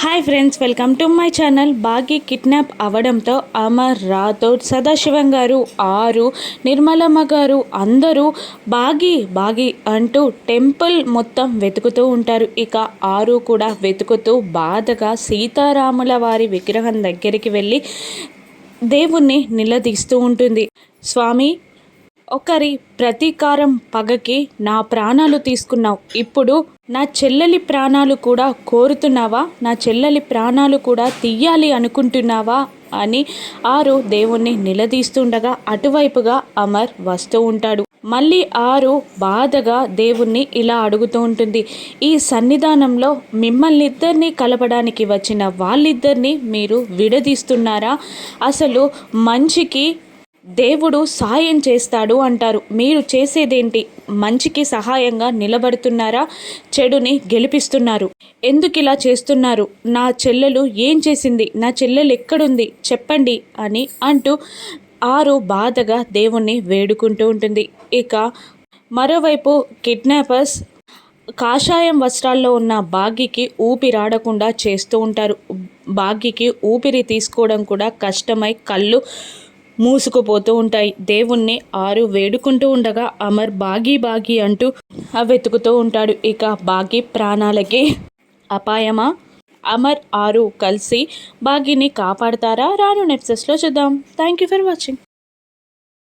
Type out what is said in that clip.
Hi friends welcome to my channel Bagi kidnap అవ్వడంతో అమర్ రాథోడ్ సదాశివం గారు ఆరు నిర్మలమ్మ గారు అందరూ బాగి బాగి అంటూ టెంపుల్ మొత్తం వెతుకుతూ ఉంటారు ఇక ఆరు కూడా వెతుకుతూ బాధగా సీతారాముల వారి విగ్రహం దగ్గరికి వెళ్ళి దేవుణ్ణి నిలదీస్తూ ఉంటుంది స్వామి ఒకరి ప్రతీకారం పగకి నా ప్రాణాలు తీసుకున్నావు ఇప్పుడు నా చెల్లెలి ప్రాణాలు కూడా కోరుతున్నావా? నా చెల్లెలి ప్రాణాలు కూడా తీయాలి అనుకుంటున్నావా? అని ఆరు దేవుణ్ణి నిలదీస్తుండగా అటువైపుగా అమర్ వస్తూ ఉంటాడు. మళ్ళీ ఆరు బాధగా దేవుణ్ణి ఇలా అడుగుతూ ఉంటుంది. ఈ సన్నిధానంలో మిమ్మల్ని ఇద్దరినీ కలపడానికి వచ్చిన వాళ్ళిద్దరినీ మీరు విడదీస్తున్నారా? అసలు మంచికి దేవుడు సాయం చేస్తాడు అంటారు. మీరు చేసేదేంటి? మంచికి సహాయంగా నిలబడుతున్నారా? చెడుని గెలిపిస్తున్నారు. ఎందుకు ఇలా చేస్తున్నారు? నా చెల్లెలు ఏం చేసింది? నా చెల్లెలు ఎక్కడుంది? చెప్పండి అని అంటూ ఆరు బాధగా దేవుణ్ణి వేడుకుంటూ ఉంటుంది. ఇక మరోవైపు కిడ్నాపర్స్ కాషాయం వస్త్రాల్లో ఉన్న బాగికి ఊపిరాడకుండా చేస్తూ ఉంటారు. బాగికి ఊపిరి తీసుకోవడం కూడా కష్టమై కళ్ళు మూసుకుపోతూ ఉంటాయి. దేవుణ్ణి ఆరు వేడుకుంటూ ఉండగా అమర్ బాగి బాగి అంటూ వెతుకుతూ ఉంటాడు. ఇక బాగి ప్రాణాలకి అపాయమా? అమర్ ఆరు కలిసి బాగిని కాపాడతారా? రాను నెప్సెస్లో చూద్దాం. Thank you for watching